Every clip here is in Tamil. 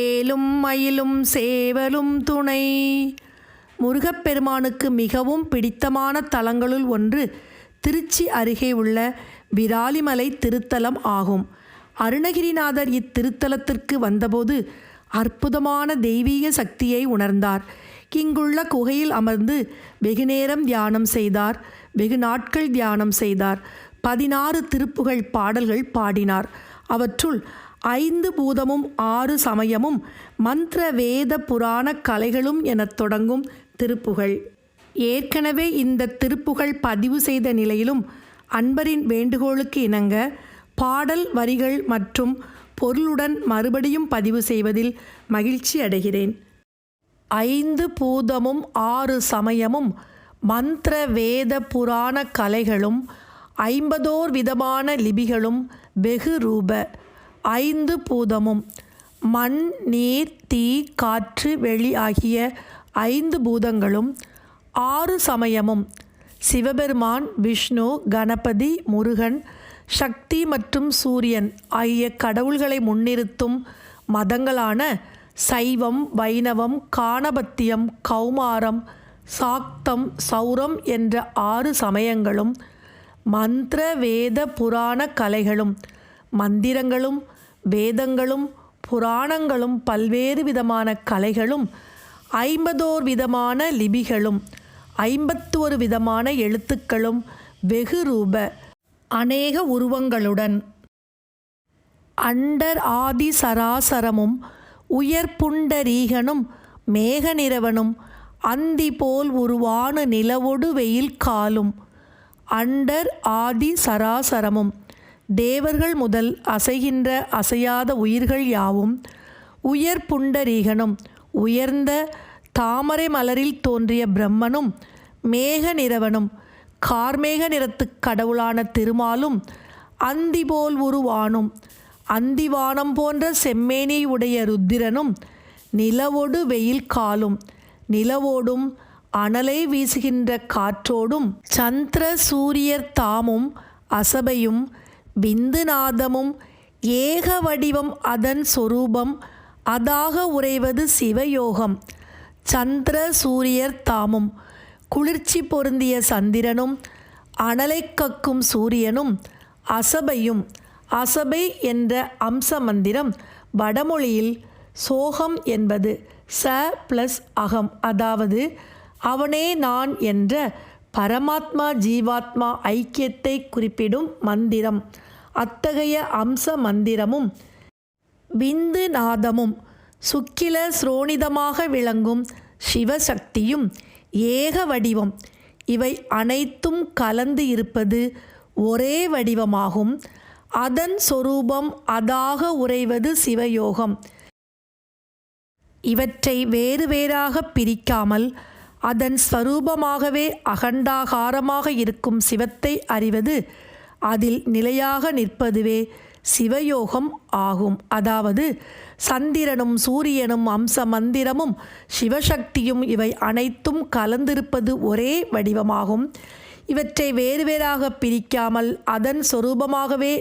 ஏலும் மயிலும் சேவலும் துணை. முருகப்பெருமானுக்கு மிகவும் பிடித்தமான தலங்களுள் ஒன்று திருச்சி அருகே உள்ள விராலிமலை திருத்தலம் ஆகும். அருணகிரிநாதர் இத்திருத்தலத்திற்கு வந்தபோது அற்புதமான தெய்வீக சக்தியை உணர்ந்தார். இங்குள்ள குகையில் அமர்ந்து வெகுநேரம் தியானம் செய்தார். வெகு நாட்கள் தியானம் செய்தார். பதினாறு திருப்புகழ் பாடல்கள் பாடினார். அவற்றுள் ஐந்து பூதமும் ஆறு சமயமும் மந்திர வேத புராண கலைகளும் எனத் தொடங்கும் திருப்புகழ் ஏற்கனவே இந்த திருப்புகழ் பதிவு செய்த நிலையிலும் அன்பரின் வேண்டுகோளுக்கு இணங்க பாடல் வரிகள் மற்றும் பொருளுடன் மறுபடியும் பதிவு செய்வதில் மகிழ்ச்சி அடைகிறேன். ஐந்து பூதமும் ஆறு சமயமும் மந்திர வேத புராண கலைகளும் ஐம்பதோர் விதமான லிபிகளும் வெகு ரூப. ஐந்து பூதமும் மண் நீர் தீ காற்று வெளி ஆகிய ஐந்து பூதங்களும் ஆறு சமயமும் சிவபெருமான் விஷ்ணு கணபதி முருகன் சக்தி மற்றும் சூரியன் ஆகிய கடவுள்களை முன்னிறுத்தும் மதங்களான சைவம் வைணவம் காணபத்தியம் கௌமாரம் சாக்தம் சௌரம் என்ற ஆறு சமயங்களும் மந்திர வேத புராண கலைகளும் மந்திரங்களும் வேதங்களும் புராணங்களும் பல்வேறு விதமான கலைகளும் ஐம்பதோர் விதமான லிபிகளும் ஐம்பத்தோரு விதமான எழுத்துக்களும் வெகு ரூப அநேக உருவங்களுடன். அண்டர் ஆதி சராசரமும் உயர்புண்டரீகனும் மேகநிறவனும் அந்தி போல் உருவான நிலவொடு வெயில் காலும். அண்டர் ஆதி சராசரமும். தேவர்கள் முதல் அசைகின்ற அசையாத உயிர்கள் யாவும் உயர் புண்டரீகனும் உயர்ந்த தாமரை மலரில் தோன்றிய பிரம்மனும் மேக நிறவனும் கார்மேக நிறத்துக் கடவுளான திருமாலும் அந்தி போல் உருவானும். அந்திவானம் போன்ற செம்மேனி உடைய ருத்திரனும் நிலவோடு வெயில் காலும். நிலவோடும் அனலை வீசுகின்ற காற்றோடும் சந்திர சூரியர் தாமும் அசபையும் விந்துநாதமும் ஏக வடிவம் அதன் சொரூபம் அதாக உறைவது சிவயோகம். சந்திர சூரியர் தாமும் குளிர்ச்சி பொருந்திய சந்திரனும் அனலை கக்கும் சூரியனும் அசபையும் அசபை என்ற அம்ச மந்திரம் வடமொழியில் சோகம் என்பது ச ப்ளஸ் அகம் அதாவது அவனே நான் என்ற பரமாத்மா ஜீவாத்மா ஐக்கியத்தை குறிப்பிடும் மந்திரம். அத்தகைய அம்ச மந்திரமும் விந்து நாதமும் சுக்கில ஸ்ரோணிதமாக விளங்கும் சிவசக்தியும் ஏக வடிவம். இவை அனைத்தும் கலந்து இருப்பது ஒரே வடிவமாகும். அதன் சொரூபம் அதாக உறைவது சிவயோகம். இவற்றை வேறு வேறாக பிரிக்காமல் அதன் ஸ்வரூபமாகவே அகண்டாகாரமாக இருக்கும் சிவத்தை அறிவது அதில் நிலையாக நிற்பதுவே சிவயோகம் ஆகும். அதாவது சந்திரனும் சூரியனும் அம்ச மந்திரமும் சிவசக்தியும் இவை அனைத்தும் கலந்திருப்பது ஒரே வடிவமாகும். இவற்றை வேறு வேறாக பிரிக்காமல் அதன் சொரூபமாகவே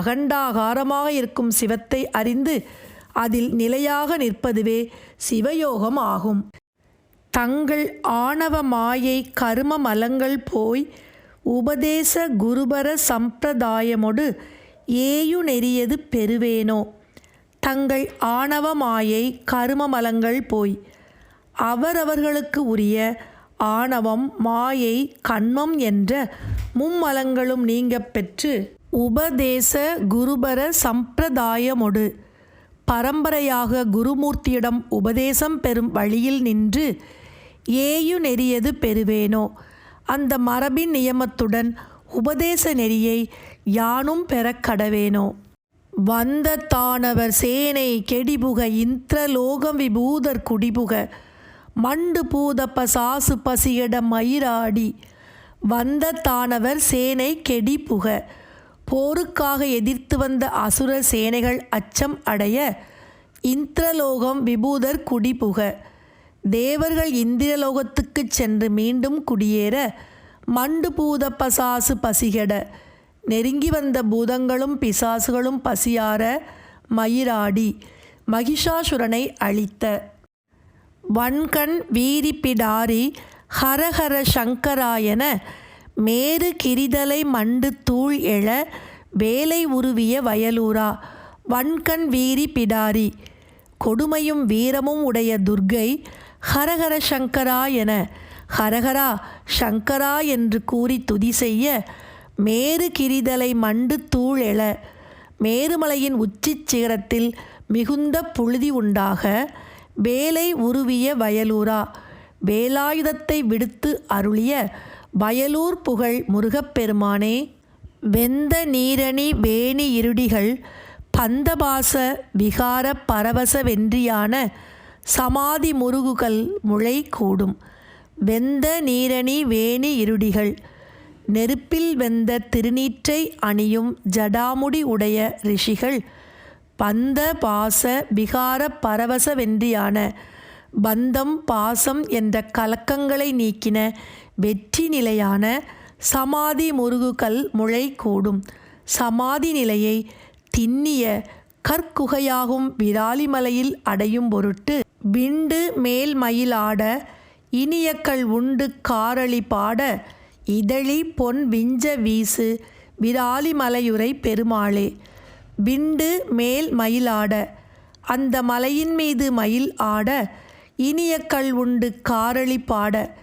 அகண்டாகாரமாக இருக்கும் சிவத்தை அறிந்து அதில் நிலையாக நிற்பதுவே சிவயோகம் ஆகும். தங்கள் ஆணவ மாயை கரும மலங்கள் போய் உபதேச குருபர சம்பிரதாயமொடு ஏயு நெறியது பெறுவேனோ? தங்கள் ஆணவ மாயை கரும மலங்கள் போய் அவரவர்களுக்கு உரிய ஆணவம் மாயை கண்மம் என்ற மும்மலங்களும் நீங்க பெற்று உபதேச குருபர சம்பிரதாயமொடு பரம்பரையாக குருமூர்த்தியிடம் உபதேசம் பெறும் வழியில் நின்று ஏயு நெறியது பெறுவேனோ? அந்த மரபின் நியமத்துடன் உபதேச நெறியை யானும் பெறக் கடவேனோ? வந்த தானவர் சேனை கெடிபுக இந்திரலோகம் விபூதர் குடிபுக மண்டு பூதப்ப சாசு பசியிட மயிராடி. வந்த தானவர் சேனை கெடிபுக போருக்காக எதிர்த்து வந்த அசுர சேனைகள் அச்சம் அடைய இந்திரலோகம் விபூதர் குடிபுக தேவர்கள் இந்திரலோகத்துக்குச் சென்று மீண்டும் குடியேற மண்டு பூத பசாசு பசிகெட. நெருங்கி வந்த பூதங்களும் பிசாசுகளும் பசியார மயிராடி மகிஷாசுரனை அழித்த. வன்கண் வீரிப்பிடாரி ஹரஹர சங்கராயன மேரு கிரிதலை மண்டு தூள் எழ வேலை உருவிய வயலூரா. வன்கண் வீரி பிடாரி கொடுமையும் வீரமும் உடைய துர்க்கை ஹரஹர சங்கரா என. ஹரஹரா சங்கரா என்று கூறி துதி செய்ய மேரு கிரிதலை மண்டு தூள் எழ. மேருமலையின் உச்சிச் சிகரத்தில் மிகுந்த புழுதி உண்டாக வேலை உருவிய வயலூரா. வேலாயுதத்தை விடுத்து அருளிய வயலூர் புகழ் முருகப்பெருமானே வெந்த நீரணி வேணி இருடிகள் பந்தபாச விகார பரவச வென்றியான சமாதி முருகுகள் முளை கூடும் வெந்த நீரணி வேணி இருடிகள். நெருப்பில் வெந்த திருநீற்றை அணியும் ஜடாமுடி உடைய ரிஷிகள். பந்த பாச விகார பரவச வென்றியான. பந்தம் பாசம் என்ற கலக்கங்களை நீக்கின வெற்றி நிலையான சமாதி முருகுகள் முளை கூடும் சமாதி நிலையை திண்ணிய கற்குகையாகும் விராலிமலையில் அடையும் பொருட்டு விண்டு மேல் மயிலாட இனியக்கள் உண்டு காரளி பாட இதழி பொன் விஞ்ச வீசு விராலிமலையுரை பெருமாளே. விண்டு மேல் மயிலாட அந்த மலையின் மீது மயில் ஆட இனியக்கள் உண்டு காரளி பாட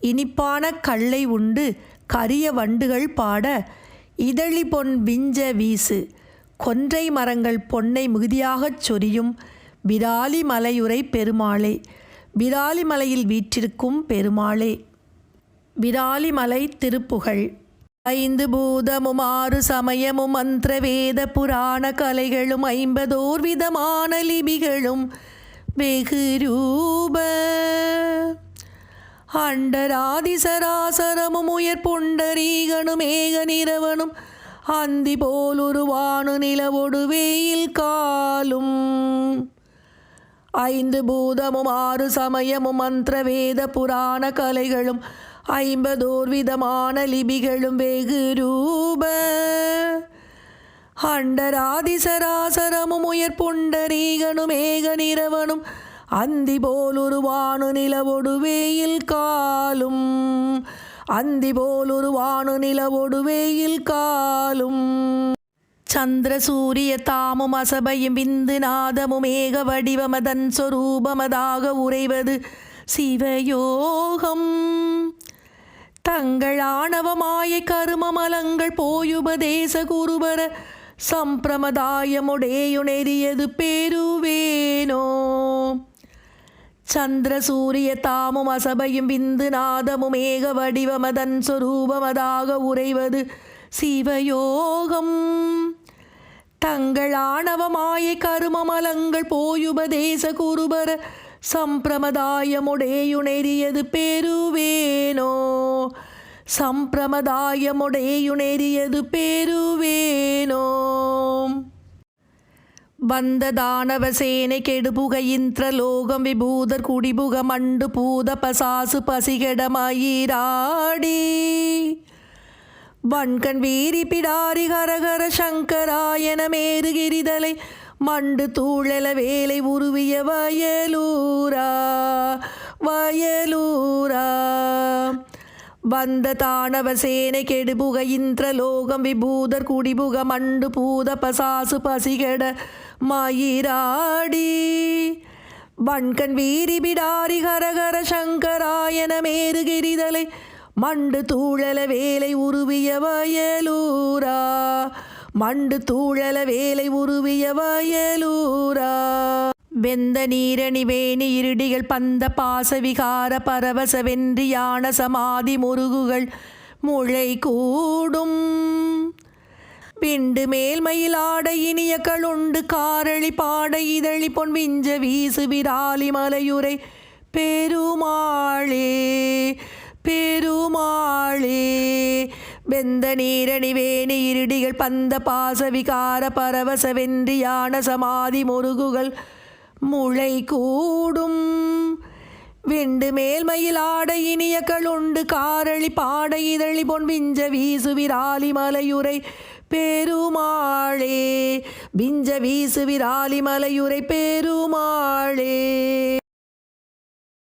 இனிப்பான கல்லை உண்டு கரிய வண்டுகள் பாட இதழி பொன் விஞ்ச வீசு. கொன்றை மரங்கள் பொன்னை மிகுதியாகச் சொரியும் விராலி மலையுரை பெருமாளே விராலி மலையில் வீற்றிருக்கும் பெருமாளே. விராலிமலை திருப்புகழ். ஐந்து பூதமும் ஆறு சமயமும் மந்திர வேத புராண கலைகளும் ஐம்பதோர் விதமான லிபிகளும் வெகு ரூப. அண்டராதி சராசரமும் உயர் புண்டரீகனும் ஏக நிறவனும் அந்தி போல் உருவானு நிலவொடு வெயில் காலும். ஐந்து பூதமும் ஆறு சமயமும் மந்திர வேத புராண கலைகளும் ஐம்பதோர் விதமான லிபிகளும் வெகு ரூப. அண்டராதிசராசரமும் உயர் புண்டரீகனும் ஏக நிறவனும் அந்தி போல் உருவானு நிலவொடு வெயில் காலும். அந்தி போல் உருவானு நிலவொடு வெயில் காலும். சந்திர சூரிய தாமும் அசபையும் விந்து நாதமும் ஏக வடிவமதன் சொரூபமதாக உறைவது சிவயோகம். தங்கள் ஆணவமாய கருமமலங்கள் போயுபதேச குருபர சம்பிரமதாயமுடையுணெறியது பெருவேனோ. சந்திர சூரிய தாமும் அசபையும் விந்து நாதமும் ஏக வடிவமதன் சொரூபமதாக உறைவது சிவயோகம். தங்கள் ஆணவமாய கருமமலங்கள் போயுபதேச குருபர சம்பிரமதாயமுடையுணெறியது பெருவேனோ? சம்பிரமதாயமுடையுணெறியது பெருவேனோ? வந்த தானவ சேனை கெடுபுக இந்திரலோகம் விபூதர் குடிபுக மண்டு பூத பசாசு பசிகடமாயிராடி. வன்கண் வீரி பிடாரி ஹரஹர சங்கராயன மேருகிரிதலை மண்டு தூழல வேலை உருவிய வயலூரா வயலூரா. வந்த தானவ சேனை கெடுபுக இந்திரலோகம் விபூதர் குடிபுக மண்டு பூத பசாசு பசிகட மயிராடி. வன்கண் வீரி பிடாரி ஹரஹர சங்கராயன மேருகிரிதலை மண்டு தூழல வேலை உருவிய வயலூரா. மண்டு தூழல வேலை உருவிய வயலூரா. வெந்த நீரணி வேணி இருடிகள் பந்த பாசவிகார பரவச வென்றியான சமாதி முருகுகள் முளை கூடும். பிண்டு மேல்மயிலாட இனிய களுண்டு காரளி பாட இதழி பொன் விஞ்ச வீசு விராலி மலையுரை பெருமாளே. பெருமாளே. வெந்த நீரணிவேணி இருடிகள் பந்த பாச விகார பரவச வென்றியான சமாதி முருகுகள் முளை கூடும். வெண்டு மேல்மையில் ஆட இனியக்கள் உண்டு காரளி பாட இதழி பொன் விஞ்ச வீசு விராலி மலையுரை பெருமாளே. விஞ்ச வீசு விராலி மலையுரை பெருமாளே.